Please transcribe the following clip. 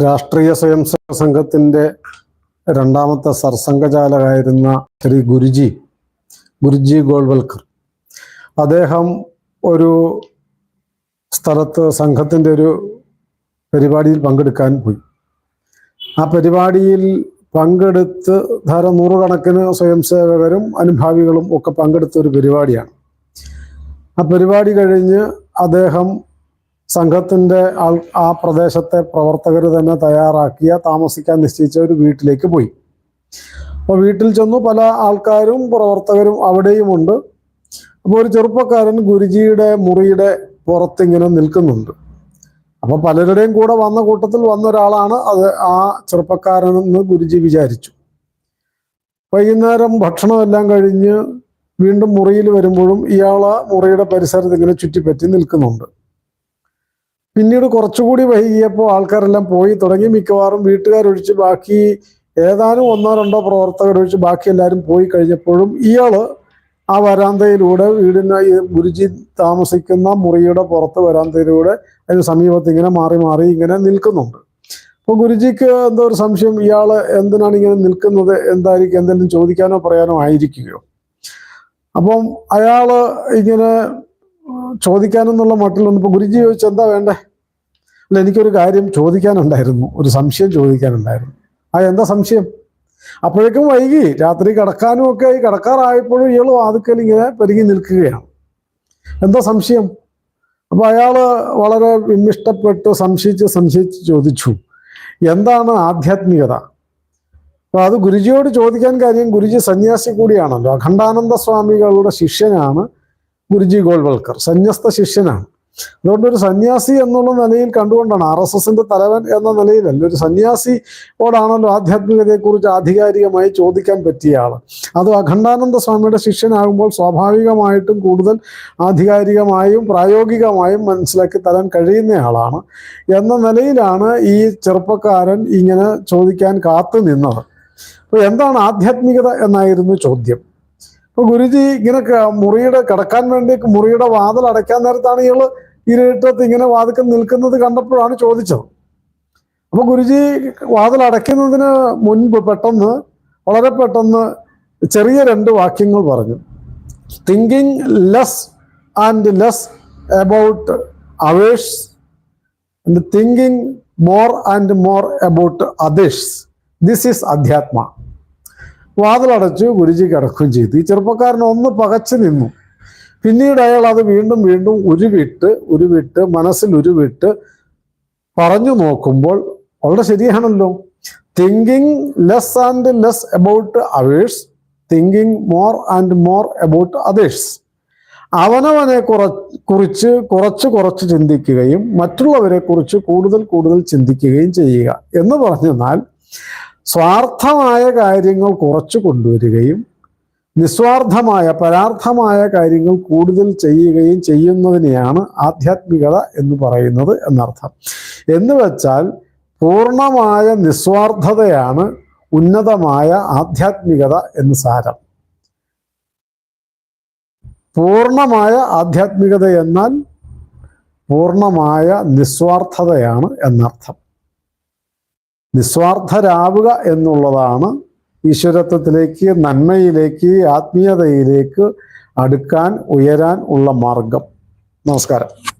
രാഷ്ട്രീയ സ്വയം സേവക സംഘത്തിന്റെ രണ്ടാമത്തെ സർസംഘചാലകായിരുന്ന ശ്രീ ഗുരുജി ഗുരുജി ഗോൾവൽക്കർ. അദ്ദേഹം ഒരു സ്ഥലത്ത് സംഘത്തിന്റെ ഒരു പരിപാടിയിൽ പങ്കെടുക്കാൻ പോയി. ആ പരിപാടിയിൽ പങ്കെടുത്ത് ധാരാളം നൂറുകണക്കിന് സ്വയം സേവകരും അനുഭാവികളും ഒക്കെ പങ്കെടുത്ത ഒരു പരിപാടിയാണ്. ആ പരിപാടി കഴിഞ്ഞ് അദ്ദേഹം സംഘത്തിന്റെ ആൾ ആ പ്രദേശത്തെ പ്രവർത്തകർ തന്നെ തയ്യാറാക്കിയ താമസിക്കാൻ നിശ്ചയിച്ച ഒരു വീട്ടിലേക്ക് പോയി. അപ്പോൾ വീട്ടിൽ ചെന്നു പല ആൾക്കാരും പ്രവർത്തകരും അവിടെയുമുണ്ട് അപ്പോൾ ഒരു ചെറുപ്പക്കാരൻ ഗുരുജിയുടെ മുറിയുടെ പുറത്തിങ്ങനെ നിൽക്കുന്നുണ്ട്. അപ്പോൾ പലരുടെയും കൂടെ വന്ന കൂട്ടത്തിൽ വന്ന ഒരാളാണ് അത് ആ ചെറുപ്പക്കാരനെന്ന് ഗുരുജി വിചാരിച്ചു. വൈകുന്നേരം ഭക്ഷണമെല്ലാം കഴിഞ്ഞ് വീണ്ടും മുറിയിൽ വരുമ്പോഴും ഇയാൾ മുറിയുടെ പരിസരത്ത് ഇങ്ങനെ ചുറ്റിപ്പറ്റി നിൽക്കുന്നുണ്ട്. പിന്നീട് കുറച്ചുകൂടി വൈകിയപ്പോൾ ആൾക്കാരെല്ലാം പോയി. തുടങ്ങി മിക്കവാറും വീട്ടുകാരൊഴിച്ച് ബാക്കി ഏതാനും ഒന്നോ രണ്ടോ പ്രവർത്തകരൊഴിച്ച് ബാക്കി എല്ലാവരും പോയി കഴിഞ്ഞപ്പോഴും ഇയാൾ ആ വരാന്തയിലൂടെ വീടിന് ഗുരുജി താമസിക്കുന്ന മുറിയുടെ പുറത്ത് വരാന്തയിലൂടെ അതിന് സമീപത്ത് ഇങ്ങനെ മാറി മാറി ഇങ്ങനെ നിൽക്കുന്നുണ്ട്. അപ്പോൾ ഗുരുജിക്ക് എന്തോ ഒരു സംശയം ഇയാൾ എന്തിനാണ് ഇങ്ങനെ നിൽക്കുന്നത്? എന്തായിരിക്കും? എന്തെങ്കിലും ചോദിക്കാനോ പറയാനോ ആയിരിക്കുകയോ? അപ്പം അയാൾ ഇങ്ങനെ ചോദിക്കാനെന്നുള്ള മട്ടിൽ വന്നപ്പോൾ ഗുരുജി ചോദിച്ചു എന്താ വേണ്ടേ? അല്ല എനിക്കൊരു കാര്യം ചോദിക്കാനുണ്ടായിരുന്നു. ഒരു സംശയം ചോദിക്കാനുണ്ടായിരുന്നു. ആ എന്താ സംശയം? അപ്പോഴേക്കും വൈകി. രാത്രി കിടക്കാനും ഒക്കെ ആയി. കിടക്കാറായപ്പോഴും ഇയാൾ വാതുക്കൽ ഇങ്ങനെ പെരുകി നിൽക്കുകയാണ്. എന്താ സംശയം? അപ്പൊ അയാൾ വളരെ വിമ്മിഷ്ടപ്പെട്ട് സംശയിച്ച് സംശയിച്ച് ചോദിച്ചു എന്താണ് ആധ്യാത്മികത? അപ്പൊ അത് ഗുരുജിയോട് ചോദിക്കാൻ കാര്യം ഗുരുജി സന്യാസി കൂടിയാണല്ലോ. അഖണ്ഡാനന്ദ സ്വാമികളുടെ ശിഷ്യനാണ് ഗുരുജി ഗോൾവൽക്കർ സന്യസ്ത ശിഷ്യനാണ്. അതുകൊണ്ട് ഒരു സന്യാസി എന്നുള്ള നിലയിൽ കണ്ടുകൊണ്ടാണ് ആർ എസ് എസിന്റെ തലവൻ എന്ന നിലയിലല്ല ഒരു സന്യാസിയോടാണല്ലോ ആധ്യാത്മികതയെക്കുറിച്ച് ആധികാരികമായി ചോദിക്കാൻ പറ്റിയ ആൾ. അത് അഖണ്ഡാനന്ദ സ്വാമിയുടെ ശിഷ്യനാകുമ്പോൾ സ്വാഭാവികമായിട്ടും കൂടുതൽ ആധികാരികമായും പ്രായോഗികമായും മനസ്സിലാക്കി തരാൻ കഴിയുന്ന ആളാണ് എന്ന നിലയിലാണ് ഈ ചെറുപ്പക്കാരൻ ഇങ്ങനെ ചോദിക്കാൻ കാത്തു നിന്നത്. അപ്പൊ എന്താണ് ആധ്യാത്മികത എന്നായിരുന്നു ചോദ്യം. അപ്പൊ ഗുരുജി ഇങ്ങനെ മുറിയുടെ കിടക്കാൻ വേണ്ടി മുറിയുടെ വാതിൽ അടയ്ക്കാൻ നേരത്താണ് ഇയാൾ ഇരുട്ടത്ത് ഇങ്ങനെ വാതിക്കൽ നിൽക്കുന്നത് കണ്ടപ്പോഴാണ് ചോദിച്ചത്. അപ്പൊ ഗുരുജി വാതിൽ അടയ്ക്കുന്നതിന് മുൻപ് പെട്ടെന്ന് വളരെ പെട്ടെന്ന് ചെറിയ രണ്ട് വാക്യങ്ങൾ പറഞ്ഞു. Thinking less and less about ours thinking more and more about others this is അധ്യാത്മ വാതിലടച്ചു ഗുരുജി കിടക്കുകയും ചെയ്തു. ഈ ചെറുപ്പക്കാരൻ ഒന്ന് പകച്ചു നിന്നു. പിന്നീട് അയാൾ അത് വീണ്ടും വീണ്ടും ഉരുവിട്ട് ഉരുവിട്ട് മനസ്സിൽ ഉരുവിട്ട് പറഞ്ഞു നോക്കുമ്പോൾ വളരെ ശരിയാണല്ലോ. Thinking less and less about ours thinking more and more about others അവനവനെ കുറ കുറിച്ച് കുറച്ച് കുറച്ച് ചിന്തിക്കുകയും മറ്റുള്ളവരെ കുറിച്ച് കൂടുതൽ കൂടുതൽ ചിന്തിക്കുകയും ചെയ്യുക എന്ന് പറഞ്ഞെന്നാൽ സ്വാർത്ഥമായ കാര്യങ്ങൾ കുറച്ച് കൊണ്ടുവരികയും നിസ്വാർത്ഥമായ പരാർത്ഥമായ കാര്യങ്ങൾ കൂടുതൽ ചെയ്യുകയും ചെയ്യുന്നതിനെയാണ് ആധ്യാത്മികത എന്ന് പറയുന്നത് എന്നർത്ഥം. എന്ന് വെച്ചാൽ പൂർണമായ നിസ്വാർത്ഥതയാണ് ഉന്നതമായ ആധ്യാത്മികത എന്ന് സാരം. പൂർണമായ ആധ്യാത്മികത എന്നാൽ പൂർണമായ നിസ്വാർത്ഥതയാണ് എന്നർത്ഥം. നിസ്വാർത്ഥരാവുക എന്നുള്ളതാണ് ഈശ്വരത്വത്തിലേക്ക് നന്മയിലേക്ക് ആത്മീയതയിലേക്ക് അടുക്കാൻ ഉയരാൻ ഉള്ള മാർഗം. നമസ്കാരം.